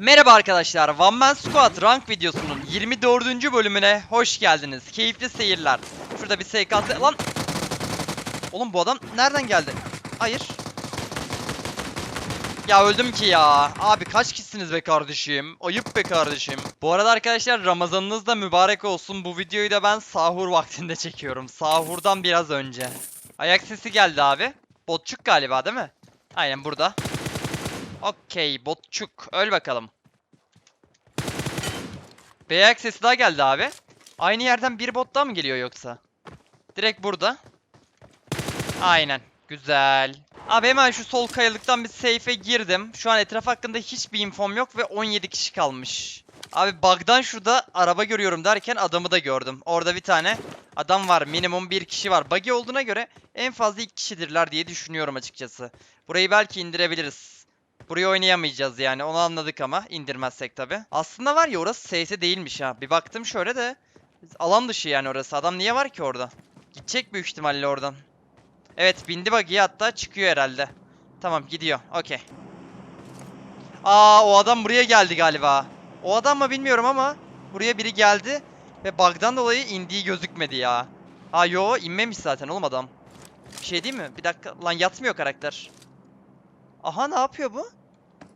Merhaba arkadaşlar, One Man Squad rank videosunun 24. bölümüne hoş geldiniz. Keyifli seyirler. Şurada bir SKS... Lan! Oğlum bu adam nereden geldi? Hayır. Ya öldüm ki ya. Abi kaç kişisiniz be kardeşim? Ayıp be kardeşim. Bu arada arkadaşlar Ramazanınız da mübarek olsun. Bu videoyu da ben sahur vaktinde çekiyorum. Sahurdan biraz önce. Ayak sesi geldi abi. Botçuk galiba değil mi? Aynen burada. Okey botçuk. Öl bakalım. B ayak sesi daha geldi abi. Aynı yerden bir bot daha mı geliyor yoksa? Direkt burada. Aynen. Güzel. Abi hemen şu sol kayalıktan bir safe'e girdim. Şu an etraf hakkında hiçbir infom yok ve 17 kişi kalmış. Abi bug'dan şurada araba görüyorum derken adamı da gördüm. Orada bir tane adam var. Minimum bir kişi var. Buggy olduğuna göre en fazla iki kişidirler diye düşünüyorum açıkçası. Burayı belki indirebiliriz. Burayı oynayamayacağız yani onu anladık ama indirmezsek tabi. Aslında var ya orası SS değilmiş ha. Bir baktım şöyle de alan dışı yani orası. Adam niye var ki orada? Gidecek büyük ihtimalle oradan. Evet bindi buggy'ye hatta çıkıyor herhalde. Tamam gidiyor. Okey. Aa o adam buraya geldi galiba. O adam mı bilmiyorum ama buraya biri geldi ve bug'dan dolayı indiği gözükmedi ya. Ha yo inmemiş zaten oğlum adam. Bir şey değil mi? Bir dakika lan yatmıyor karakter. Aha ne yapıyor bu?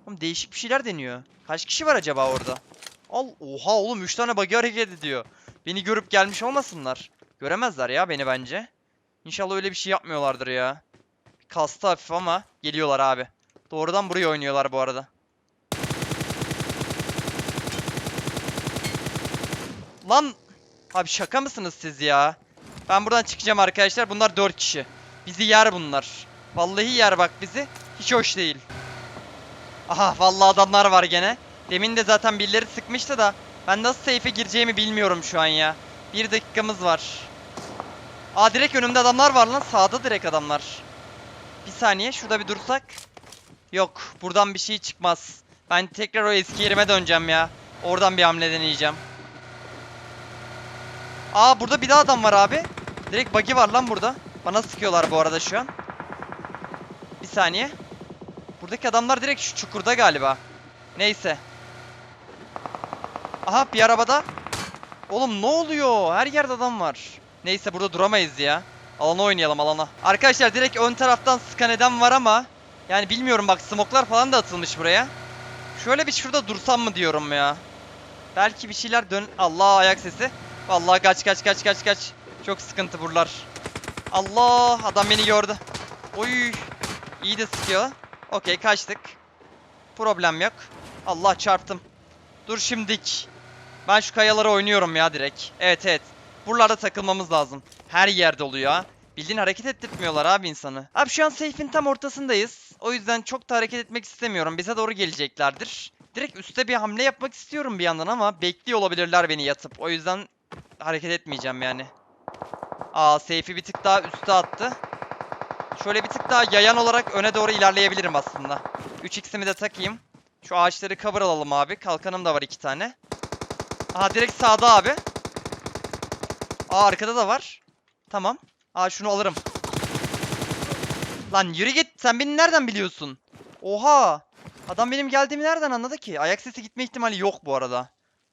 Oğlum değişik bir şeyler deniyor. Kaç kişi var acaba orada? Al oha oğlum 3 tane buggy hareket ediyor. Beni görüp gelmiş olmasınlar. Göremezler ya beni bence. İnşallah öyle bir şey yapmıyorlardır ya. Kastı hafif ama geliyorlar abi. Doğrudan buraya oynuyorlar bu arada. Lan abi şaka mısınız siz ya? Ben buradan çıkacağım arkadaşlar. Bunlar 4 kişi. Bizi yer bunlar. Vallahi yer bak bizi. Hiç hoş değil. Aha vallahi adamlar var gene. Demin de zaten birileri sıkmıştı da ben nasıl safe'e gireceğimi bilmiyorum şu an ya. Bir dakikamız var. Aa direkt önümde adamlar var lan. Sağda direkt adamlar. Bir saniye şurada bir dursak. Yok buradan bir şey çıkmaz. Ben tekrar o eski yerime döneceğim ya. Oradan bir hamle deneyeceğim. Aa burada bir daha adam var abi. Direkt buggy var lan burada. Bana sıkıyorlar bu arada şu an. Bir saniye. Buradaki adamlar direkt şu çukurda galiba. Neyse. Aha bir arabada. Oğlum ne oluyor? Her yerde adam var. Neyse burada duramayız ya. Alana oynayalım alana. Arkadaşlar direkt ön taraftan sıkan eden var ama. Yani bilmiyorum bak smoklar falan da atılmış buraya. Şöyle bir şurada dursam mı diyorum ya. Belki bir şeyler dön... Allah ayak sesi. Vallahi kaç kaç kaç kaç kaç. Çok sıkıntı buralar. Allah adam beni gördü. Oy. İyi de sıkıyor. Okey kaçtık. Problem yok. Allah çarptım. Dur şimdik. Ben şu kayalara oynuyorum ya direkt. Evet evet. Buralarda takılmamız lazım. Her yerde oluyor ha. Bildiğin hareket ettirtmiyorlar abi insanı. Abi şu an safe'in tam ortasındayız. O yüzden çok da hareket etmek istemiyorum. Bize doğru geleceklerdir. Direkt üste bir hamle yapmak istiyorum bir yandan ama bekliyor olabilirler beni yatıp. O yüzden hareket etmeyeceğim yani. Aa safe'i bir tık daha üste attı. Şöyle bir tık daha yayan olarak öne doğru ilerleyebilirim aslında. 3x'imi de takayım. Şu ağaçları cover alalım abi. Kalkanım da var iki tane. Aha direkt sağda abi. Aa arkada da var. Tamam. Aa şunu alırım. Lan yürü git. Sen beni nereden biliyorsun? Oha. Adam benim geldiğimi nereden anladı ki? Ayak sesi gitme ihtimali yok bu arada.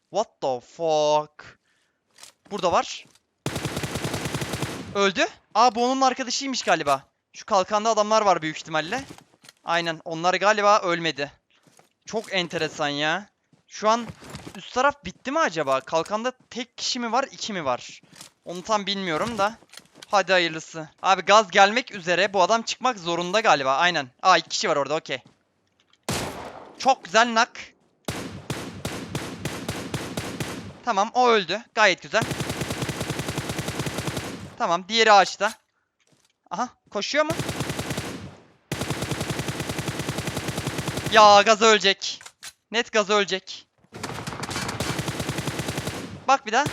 What the fuck? Burada var. Öldü. Aa bu onun arkadaşıymış galiba. Şu kalkanda adamlar var büyük ihtimalle. Aynen. Onlar galiba ölmedi. Çok enteresan ya. Şu an üst taraf bitti mi acaba? Kalkanda tek kişi mi var, iki mi var? Onu tam bilmiyorum da. Hadi hayırlısı. Abi gaz gelmek üzere. Bu adam çıkmak zorunda galiba. Aynen. Aa iki kişi var orada. Okey. Çok güzel nak. Tamam o öldü. Gayet güzel. Tamam diğeri ağaçta. Aha koşuyor mu? Ya gaz ölecek. Net gaz ölecek. Bak bir daha.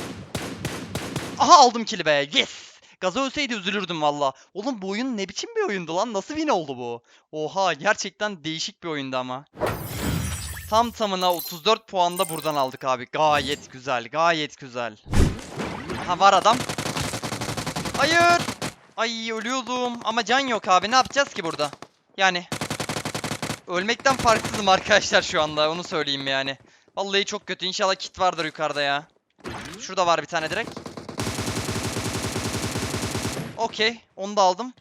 Aha aldım kili be. Yes. Gaz ölseydi üzülürdüm valla. Oğlum bu oyun ne biçim bir oyundu lan? Nasıl win oldu bu? Oha gerçekten değişik bir oyundu ama. Tam tamına 34 puan da buradan aldık abi. Gayet güzel. Gayet güzel. Ha var adam. Hayır. Ay ölüyordum. Ama can yok abi. Ne yapacağız ki burada? Yani. Ölmekten farksızım arkadaşlar şu anda onu söyleyeyim yani. Vallahi çok kötü. İnşallah kit vardır yukarıda ya. Şurada var bir tane direkt. Okey. Onu da aldım.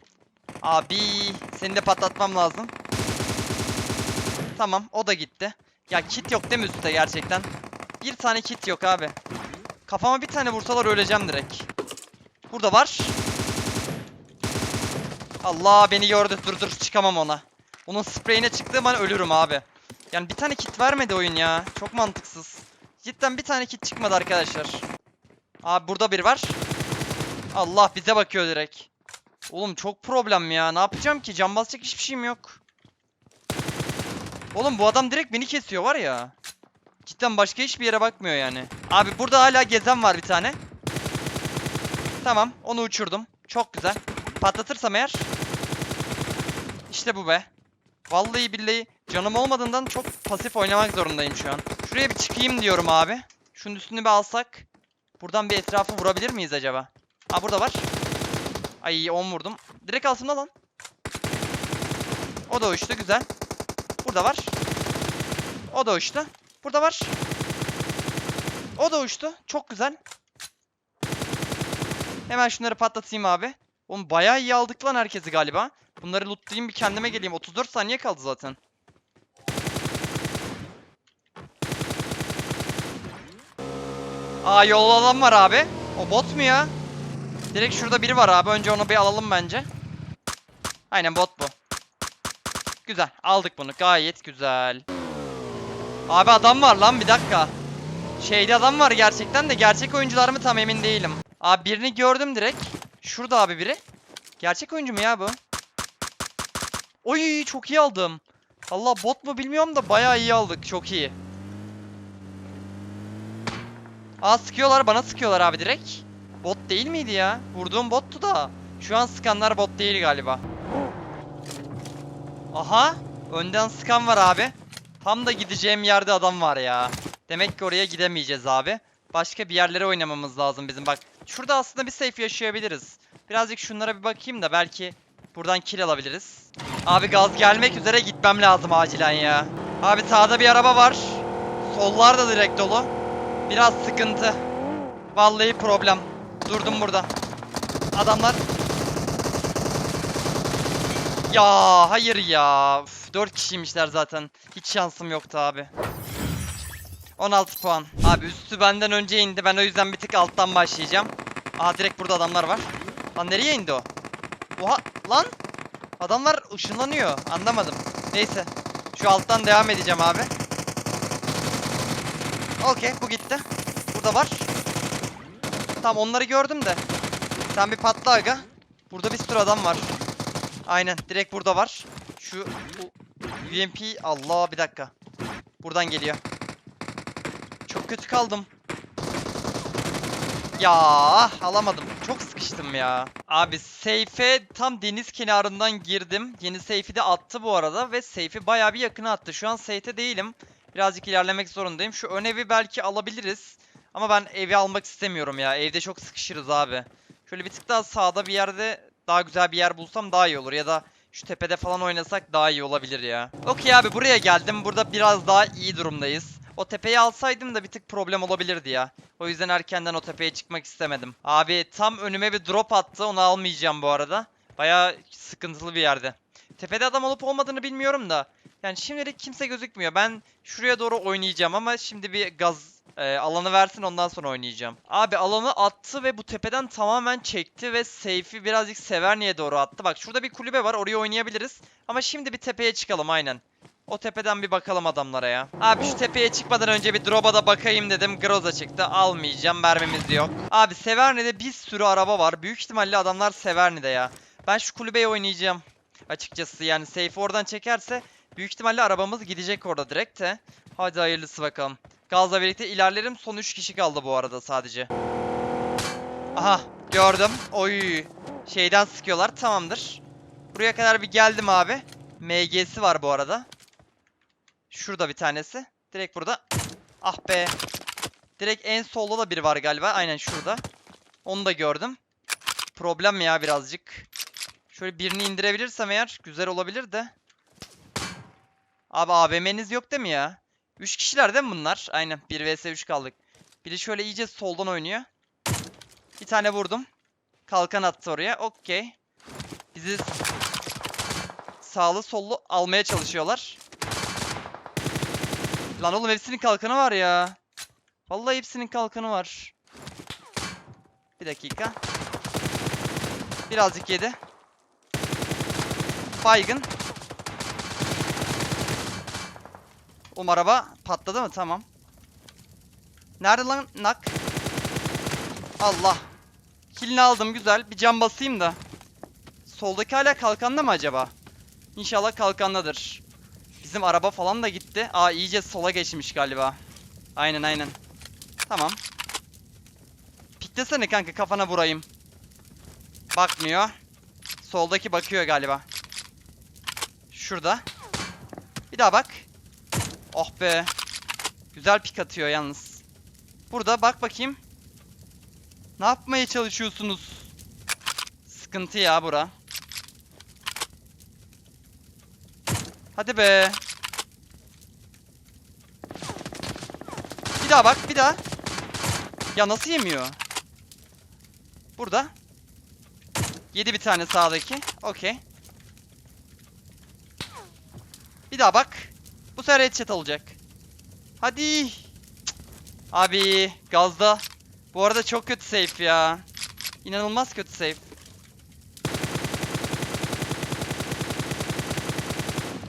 Abi seni de patlatmam lazım. Tamam o da gitti. Ya kit yok değil mi üstte gerçekten? Bir tane kit yok abi. Kafama bir tane vursalar öleceğim direkt. Burada var. Allah beni gördü. Dur dur çıkamam ona. Onun spreyine çıktığım an ölürüm abi. Yani bir tane kit vermedi oyun ya. Çok mantıksız. Cidden bir tane kit çıkmadı arkadaşlar. Abi burada bir var. Allah bize bakıyor direkt. Oğlum çok problem ya. Ne yapacağım ki? Can basacak hiçbir şeyim yok. Oğlum bu adam direkt beni kesiyor var ya. Cidden başka hiçbir yere bakmıyor yani. Abi burada hala gezen var bir tane. Tamam onu uçurdum. Çok güzel. Patlatırsam eğer. İşte bu be. Vallahi billahi canım olmadığından çok pasif oynamak zorundayım şu an. Şuraya bir çıkayım diyorum abi. Şunun üstünü bir alsak. Buradan bir etrafı vurabilir miyiz acaba? Aa burada var. Ay 10 vurdum. Direkt altımda lan. O da uçtu güzel. Burada var. O da uçtu. Burada var. O da uçtu. Çok güzel. Hemen şunları patlatayım abi. Oğlum bayağı iyi aldık lan herkesi galiba. Bunları lootlayayım bir kendime geleyim. 34 saniye kaldı zaten. Aa yol alan var abi. O bot mu ya? Direkt şurada biri var abi. Önce onu bir alalım bence. Aynen bot bu. Güzel. Aldık bunu. Gayet güzel. Abi adam var lan bir dakika. Şeyde adam var gerçekten de gerçek oyuncular mı tam emin değilim. Abi birini gördüm direkt. Şurada abi biri. Gerçek oyuncu mu ya bu? Oy çok iyi aldım. Allah bot mu bilmiyorum da bayağı iyi aldık. Çok iyi. Aa sıkıyorlar bana sıkıyorlar abi direkt. Bot değil miydi ya? Vurduğum bottu da. Şu an sıkanlar bot değil galiba. Aha. Önden sıkan var abi. Tam da gideceğim yerde adam var ya. Demek ki oraya gidemeyeceğiz abi. Başka bir yerlere oynamamız lazım bizim. Bak şurada aslında bir safe yaşayabiliriz. Birazcık şunlara bir bakayım da belki buradan kill alabiliriz. Abi gaz gelmek üzere gitmem lazım acilen ya. Abi sağda bir araba var. Sollar da direkt dolu. Biraz sıkıntı. Vallahi problem. Durdum burada. Adamlar. Ya hayır ya. Üf, 4 kişiymişler zaten. Hiç şansım yoktu abi. 16 puan. Abi üstü benden önce indi. Ben o yüzden bir tık alttan başlayacağım. Aha direkt burada adamlar var. Lan nereye indi o? Oha lan. Adamlar ışınlanıyor. Anlamadım. Neyse. Şu alttan devam edeceğim abi. Okey bu gitti. Burada var. Tamam onları gördüm de. Sen bir patla aga. Burada bir sürü adam var. Aynen direkt burada var. Şu UMP Allah bir dakika. Buradan geliyor. Çok kötü kaldım. Ya alamadım. Çok sıkıştım ya. Abi seyfe tam deniz kenarından girdim. Yeni seyfi de attı bu arada ve seyfi bayağı bir yakına attı. Şu an seyte değilim. Birazcık ilerlemek zorundayım. Şu ön evi belki alabiliriz. Ama ben evi almak istemiyorum ya. Evde çok sıkışırız abi. Şöyle bir tık daha sağda bir yerde daha güzel bir yer bulsam daha iyi olur. Ya da şu tepede falan oynasak daha iyi olabilir ya. Okey abi buraya geldim. Burada biraz daha iyi durumdayız. O tepeyi alsaydım da bir tık problem olabilirdi ya. O yüzden erkenden o tepeye çıkmak istemedim. Abi tam önüme bir drop attı. Onu almayacağım bu arada. Baya sıkıntılı bir yerde. Tepede adam olup olmadığını bilmiyorum da. Yani şimdilik kimse gözükmüyor. Ben şuraya doğru oynayacağım ama şimdi bir gaz e, alanı versin ondan sonra oynayacağım. Abi alanı attı ve bu tepeden tamamen çekti ve safe'i birazcık Severni'ye doğru attı. Bak şurada bir kulübe var oraya oynayabiliriz. Ama şimdi bir tepeye çıkalım aynen. O tepeden bir bakalım adamlara ya. Abi şu tepeye çıkmadan önce bir drop'a da bakayım dedim. Groza çıktı. Almayacağım. Mermimiz yok. Abi Severni'de bir sürü araba var. Büyük ihtimalle adamlar Severni'de ya. Ben şu kulübeye oynayacağım. Açıkçası yani safe oradan çekerse büyük ihtimalle arabamız gidecek orada direkt de. Hadi hayırlısı bakalım. Gazla birlikte ilerlerim. Son 3 kişi kaldı bu arada sadece. Aha gördüm. Oy. Şeyden sıkıyorlar. Tamamdır. Buraya kadar bir geldim abi. MG'si var bu arada. Şurada bir tanesi. Direkt burada. Ah be. Direkt en solda da biri var galiba. Aynen şurada. Onu da gördüm. Problem ya birazcık. Şöyle birini indirebilirsem eğer güzel olabilir de. Abi AVM'niz yok değil mi ya? 3 kişiler değil mi bunlar? Aynen 1 vs 3 kaldık. Biri şöyle iyice soldan oynuyor. Bir tane vurdum. Kalkan attı oraya. Okey. Bizi sağlı sollu almaya çalışıyorlar. Lan oğlum hepsinin kalkanı var ya. Vallahi hepsinin kalkanı var. Bir dakika. Birazcık yedi. Baygın. Um araba patladı mı? Tamam. Nerede lan nak? Allah. Kilini aldım güzel. Bir cam basayım da. Soldaki hala kalkanda mı acaba? İnşallah kalkandadır. Bizim araba falan da gitti. Aa iyice sola geçmiş galiba. Aynen aynen. Tamam. Piklesene kanka kafana vurayım. Bakmıyor. Soldaki bakıyor galiba. Şurada. Bir daha bak. Oh be. Güzel pik atıyor yalnız. Burada bak bakayım. Ne yapmaya çalışıyorsunuz? Sıkıntı ya bura. Hadi be. Bir daha bak, bir daha. Ya nasıl yemiyor? Burada. Yedi bir tane sağdaki. Okey. Bir daha bak. Bu sefer headshot olacak. Hadi. Cık. Abi gazda. Bu arada çok kötü safe ya. İnanılmaz kötü safe.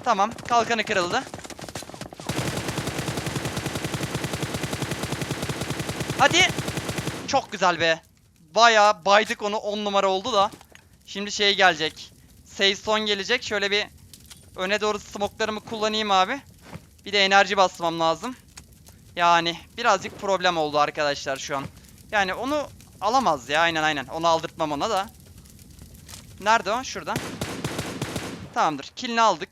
Tamam, kalkanı kırıldı. Hadi. Çok güzel be. Bayağı baydık onu 10 numara oldu da. Şimdi şey gelecek. Save son gelecek. Şöyle bir öne doğru smoklarımı kullanayım abi. Bir de enerji basmam lazım. Yani birazcık problem oldu arkadaşlar şu an. Yani onu alamaz ya aynen aynen. Onu aldırtmam ona da. Nerede o? Şurada. Tamamdır. Killini aldık.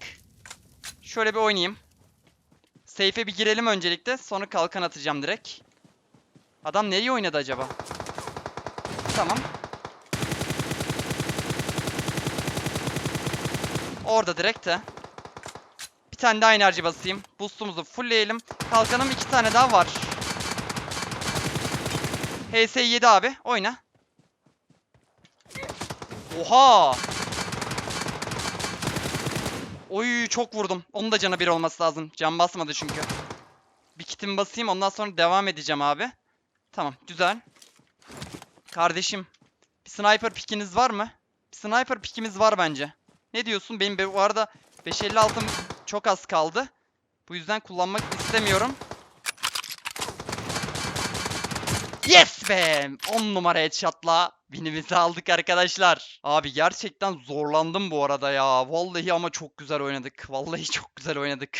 Şöyle bir oynayayım. Safe'e bir girelim öncelikle. Sonra kalkan atacağım direkt. Adam nereye oynadı acaba? Tamam. Orada direkt de. Bir tane daha enerji basayım. Boost'umuzu fullleyelim. Kalkanım iki tane daha var. HS 7 abi. Oyna. Oha! Oy çok vurdum. Onun da canı bir olması lazım. Can basmadı çünkü. Bir kitimi basayım ondan sonra devam edeceğim abi. Tamam güzel. Kardeşim. Bir sniper pikiniz var mı? Bir sniper pikimiz var bence. Ne diyorsun? Benim bu arada 556'm çok az kaldı. Bu yüzden kullanmak istemiyorum. Yes be! 10 numara headshot'la winimizi aldık arkadaşlar. Abi gerçekten zorlandım bu arada ya. Vallahi ama çok güzel oynadık. Vallahi çok güzel oynadık.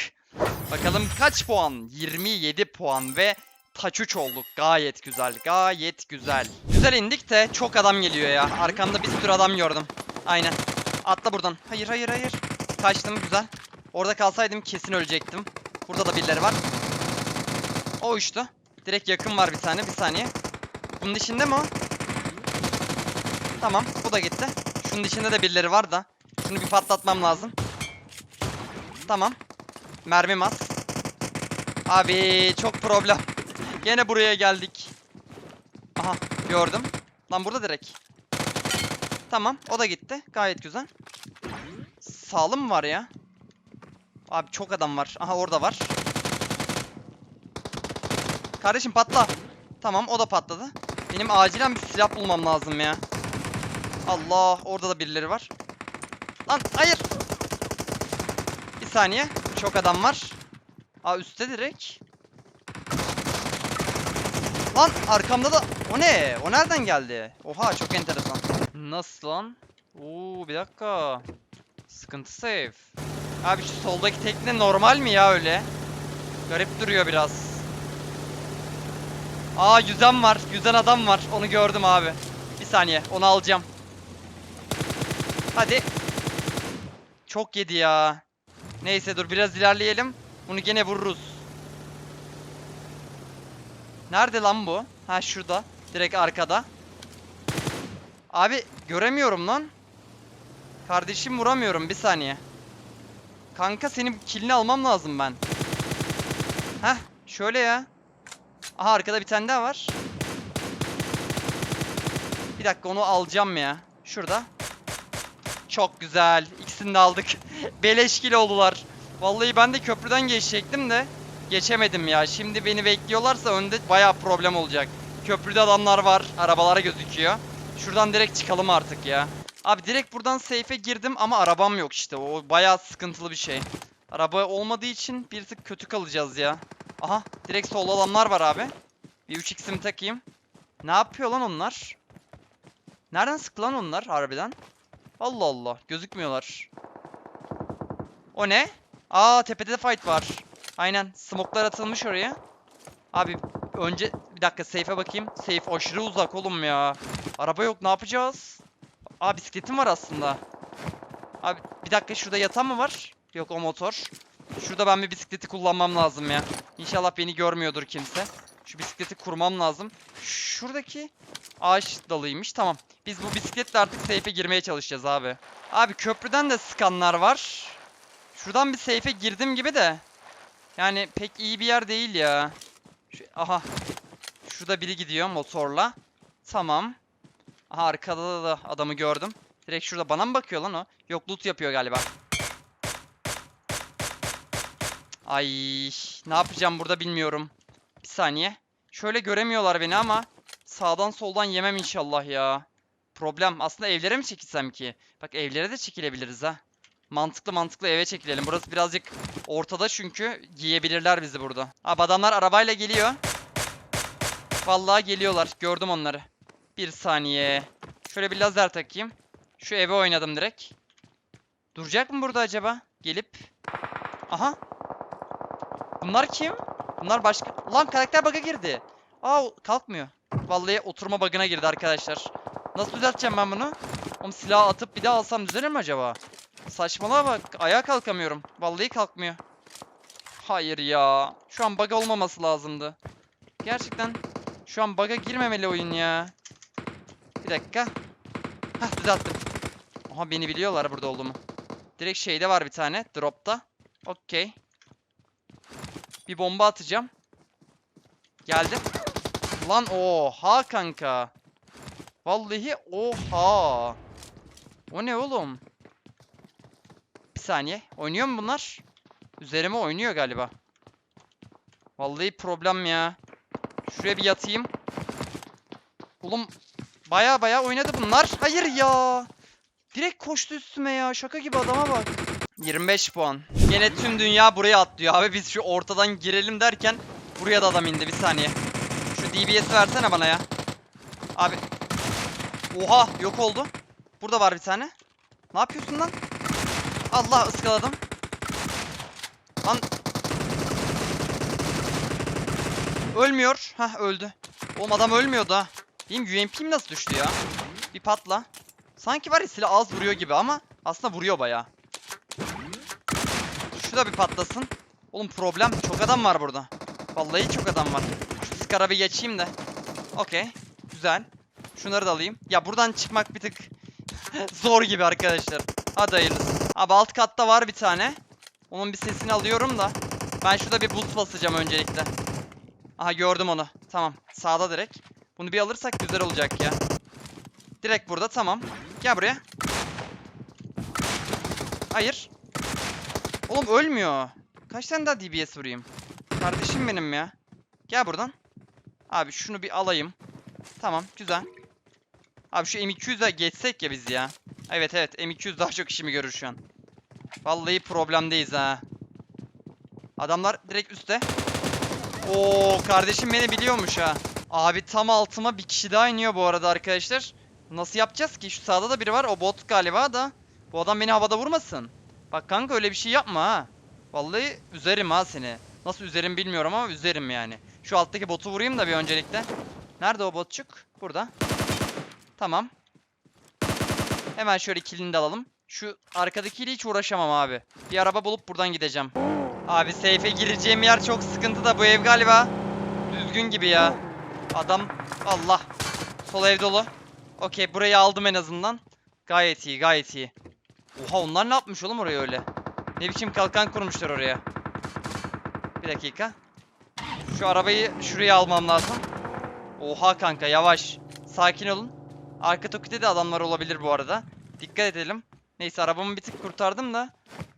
Bakalım kaç puan? 27 puan ve taç 3 olduk. Gayet güzel. Gayet güzel. Güzel indik de çok adam geliyor ya. Arkamda bir sürü adam gördüm. Aynen. Atla buradan. Hayır hayır hayır. Kaçtım güzel. Orada kalsaydım kesin ölecektim. Burada da birileri var. O uçtu. Direkt yakın var bir tane. Bir saniye. Bunun dışında mı o? Tamam. Bu da gitti. Şunun dışında da birileri var da. Şunu bir patlatmam lazım. Tamam. Mermim az. Abi çok problem. Gene buraya geldik. Aha gördüm. Lan burada direkt. Tamam o da gitti. Gayet güzel. Sağlı mı var ya? Abi çok adam var. Aha orada var. Kardeşim patla. Tamam o da patladı. Benim acilen bir silah bulmam lazım ya. Allah orada da birileri var. Lan hayır. Bir saniye. Çok adam var. Aa üstte direkt. Lan arkamda da o ne? O nereden geldi? Oha çok enteresan. Nasıl lan? Oo bir dakika. Sıkıntı safe. Abi şu soldaki tekne normal mi ya öyle? Garip duruyor biraz. Aa yüzen var. Yüzen adam var. Onu gördüm abi. Bir saniye. Onu alacağım. Hadi. Çok yedi ya. Neyse dur biraz ilerleyelim. Bunu gene vururuz. Nerede lan bu? Ha şurada. Direkt arkada. Abi göremiyorum lan. Kardeşim vuramıyorum bir saniye. Kanka senin kilini almam lazım ben. Heh şöyle ya. Aha arkada bir tane daha var. Bir dakika onu alacağım ya. Şurada. Çok güzel. İkisini de aldık. Beleş kill oldular. Vallahi ben de köprüden geçecektim de geçemedim ya. Şimdi beni bekliyorlarsa önde bayağı problem olacak. Köprüde adamlar var. Arabalara gözüküyor. Şuradan direkt çıkalım artık ya. Abi direkt buradan safe'e girdim ama arabam yok işte. O bayağı sıkıntılı bir şey. Araba olmadığı için bir tık kötü kalacağız ya. Aha direkt solda adamlar var abi. Bir 3x'imi takayım. Ne yapıyor lan onlar? Nereden sıktı lan onlar harbiden? Allah Allah gözükmüyorlar. O ne? Aa tepede de fight var. Aynen smoklar atılmış oraya. Abi önce bir dakika safe'e bakayım. Safe aşırı uzak oğlum ya. Araba yok ne yapacağız? Aa bisikletim var aslında. Abi bir dakika şurada yatan mı var? Yok o motor. Şurada ben bir bisikleti kullanmam lazım ya. İnşallah beni görmüyordur kimse. Şu bisikleti kurmam lazım. Şuradaki ağaç dalıymış. Tamam. Biz bu bisikletle artık safe'e girmeye çalışacağız abi. Abi köprüden de sıkanlar var. Şuradan bir safe'e girdim gibi de. Yani pek iyi bir yer değil ya. Şu, aha. Şurada biri gidiyor motorla. Tamam. Aha arkada da adamı gördüm. Direkt şurada bana mı bakıyor lan o? Yok loot yapıyor galiba. Ay ne yapacağım burada bilmiyorum. Bir saniye. Şöyle göremiyorlar beni ama sağdan soldan yemem inşallah ya. Problem. Aslında evlere mi çekilsem ki? Bak evlere de çekilebiliriz ha. Mantıklı mantıklı eve çekilelim. Burası birazcık ortada çünkü giyebilirler bizi burada. Abi adamlar arabayla geliyor. Vallahi geliyorlar. Gördüm onları. Bir saniye. Şöyle bir lazer takayım. Şu eve oynadım direkt. Duracak mı burada acaba? Gelip. Aha. Bunlar kim? Bunlar başka... Lan karakter bug'a girdi. Aa kalkmıyor. Vallahi oturma bug'ına girdi arkadaşlar. Nasıl düzelteceğim ben bunu? Oğlum silahı atıp bir daha alsam düzelir mi acaba? Saçmalığa bak. Ayağa kalkamıyorum. Vallahi kalkmıyor. Hayır ya. Şu an bug olmaması lazımdı. Gerçekten şu an bug'a girmemeli oyun ya. Bir dakika. Hah düzelttim. Aha beni biliyorlar burada olduğumu. Direkt şeyde var bir tane. Drop'ta. Okey. Bir bomba atacağım. Geldi. Lan oha kanka. Vallahi oha. O ne oğlum? Bir saniye. Oynuyor mu bunlar? Üzerime oynuyor galiba. Vallahi problem ya. Şuraya bir yatayım. Oğlum baya baya oynadı bunlar. Hayır ya. Direkt koştu üstüme ya. Şaka gibi adama bak. 25 puan. Gene tüm dünya buraya atlıyor abi. Biz şu ortadan girelim derken buraya da adam indi. Bir saniye. Şu DBS versene bana ya. Abi. Oha yok oldu. Burada var bir tane. Ne yapıyorsun lan? Allah ıskaladım. Lan. Ölmüyor. Hah öldü. Oğlum adam ölmüyordu ha. Benim UMP'm nasıl düştü ya? Bir patla. Sanki var ya silah az vuruyor gibi ama aslında vuruyor bayağı. Şu da bir patlasın. Oğlum problem. Çok adam var burada. Vallahi çok adam var. Şu skara bir geçeyim de. Okey. Güzel. Şunları da alayım. Ya buradan çıkmak bir tık zor gibi arkadaşlar. Hadi hayırlısı. Abi alt katta var bir tane. Onun bir sesini alıyorum da. Ben şurada bir boost basacağım öncelikle. Aha gördüm onu. Tamam. Sağda direkt. Bunu bir alırsak güzel olacak ya. Direkt burada tamam. Gel buraya. Hayır. Oğlum ölmüyor. Kaç tane daha DBS vurayım? Kardeşim benim ya. Gel buradan. Abi şunu bir alayım. Tamam güzel. Abi şu M200'e geçsek ya biz ya. Evet evet M200 daha çok işimi görür şu an. Vallahi problemdeyiz ha. Adamlar direkt üstte. Oo kardeşim beni biliyormuş ha. Abi tam altıma bir kişi daha iniyor bu arada arkadaşlar. Nasıl yapacağız ki? Şu sağda da biri var. O bot galiba da. Bu adam beni havada vurmasın. Bak kanka öyle bir şey yapma ha. Vallahi üzerim ha seni. Nasıl üzerim bilmiyorum ama üzerim yani. Şu alttaki botu vurayım da bir öncelikle. Nerede o botçuk? Burada. Tamam. Hemen şöyle kilini de alalım. Şu arkadakiyle hiç uğraşamam abi. Bir araba bulup buradan gideceğim. Abi safe'e gireceğim yer çok sıkıntı da bu ev galiba. Düzgün gibi ya. Adam Allah. Sol ev dolu. Okey burayı aldım en azından. Gayet iyi gayet iyi. Oha onlar ne yapmış oğlum oraya öyle? Ne biçim kalkan kurmuşlar oraya. Bir dakika. Şu arabayı şuraya almam lazım. Oha kanka yavaş. Sakin olun. Arka tokide de adamlar olabilir bu arada. Dikkat edelim. Neyse arabamı bir tık kurtardım da.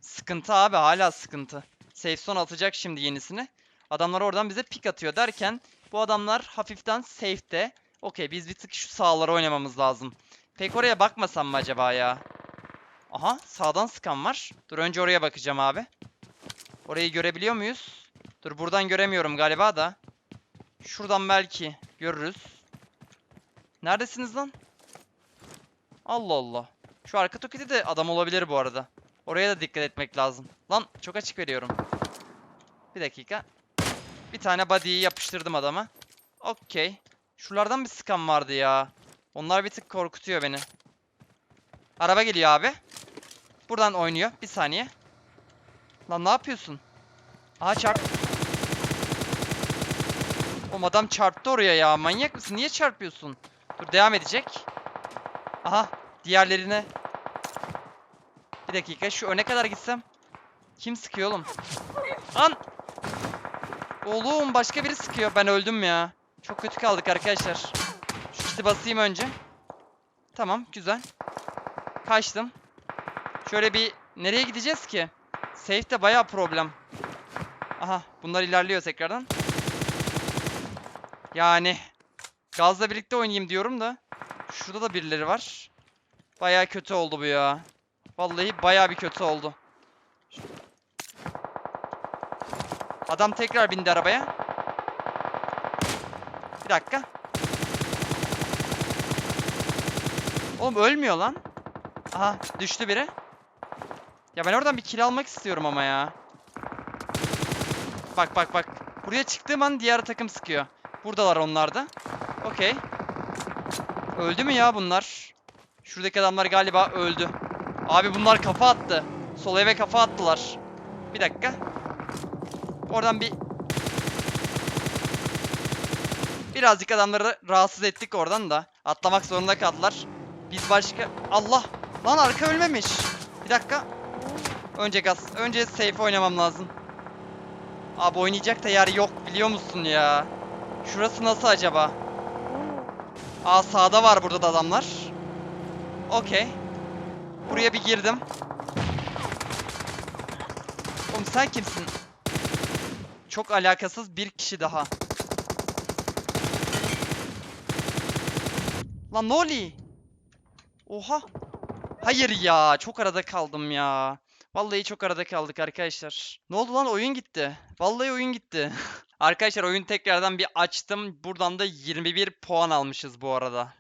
Sıkıntı abi hala sıkıntı. Safe zone atacak şimdi yenisini. Adamlar oradan bize pik atıyor derken bu adamlar hafiften safe'te. Okey biz bir tık şu sağlara oynamamız lazım. Pek oraya bakmasam mı acaba ya? Aha sağdan sıkan var. Dur önce oraya bakacağım abi. Orayı görebiliyor muyuz? Dur buradan göremiyorum galiba da. Şuradan belki görürüz. Neredesiniz lan? Allah Allah. Şu arka tokide de adam olabilir bu arada. Oraya da dikkat etmek lazım. Lan çok açık veriyorum. Bir dakika. Bir tane body'yi yapıştırdım adama. Okey. Şuralardan bir sıkan vardı ya. Onlar bir tık korkutuyor beni. Araba geliyor abi. Buradan oynuyor. Bir saniye. Lan ne yapıyorsun? Aha çarp. Oğlum adam çarptı oraya ya. Manyak mısın? Niye çarpıyorsun? Dur devam edecek. Aha. Diğerlerine. Bir dakika. Şu öne kadar gitsem. Kim sıkıyor oğlum? An! Oğlum başka biri sıkıyor. Ben öldüm ya. Çok kötü kaldık arkadaşlar. Şu kiti basayım önce. Tamam güzel. Kaçtım. Şöyle bir nereye gideceğiz ki? Safe de bayağı problem. Aha bunlar ilerliyor tekrardan. Yani gazla birlikte oynayayım diyorum da şurada da birileri var. Bayağı kötü oldu bu ya. Vallahi bayağı bir kötü oldu. Adam tekrar bindi arabaya. Bir dakika. Oğlum ölmüyor lan. Aha düştü biri. Ya ben oradan bir kill almak istiyorum ama ya. Bak bak bak. Buraya çıktığım an diğer takım sıkıyor. Buradalar onlar da. Okey. Öldü mü ya bunlar? Şuradaki adamlar galiba öldü. Abi bunlar kafa attı. Sol eve kafa attılar. Bir dakika. Oradan bir... Birazcık adamları rahatsız ettik oradan da. Atlamak zorunda kaldılar. Biz başka... Allah! Lan arka ölmemiş. Bir dakika. Önce gaz. Önce safe oynamam lazım. Abi oynayacak da yer yok biliyor musun ya? Şurası nasıl acaba? Aa sağda var burada da adamlar. Okey. Buraya bir girdim. Oğlum sen kimsin? Çok alakasız bir kişi daha. Lan ne oluyor? Oha. Hayır ya. Çok arada kaldım ya. Vallahi çok arada kaldık arkadaşlar. Ne oldu lan oyun gitti. Vallahi oyun gitti. arkadaşlar oyun tekrardan bir açtım. Buradan da 21 puan almışız bu arada.